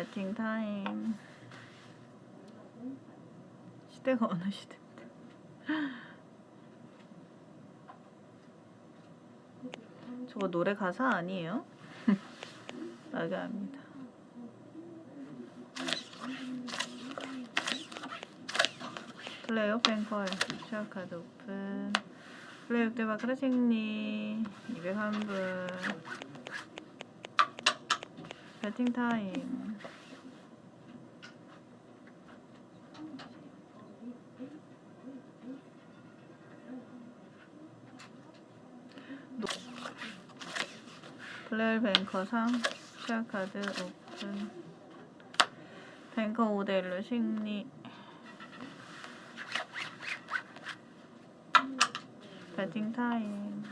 배팅 타임. 시대가 어느 시대인데? 저거 노래 가사 아니에요? 나가 합니다. 플레이어 뱅컬 시작카드 오픈 플레이 6대 바크라 생리 201분 배팅 타임 노- 플레이 뱅커 3 시작카드 오픈. 뱅커 5대1로 승리. 배팅 타임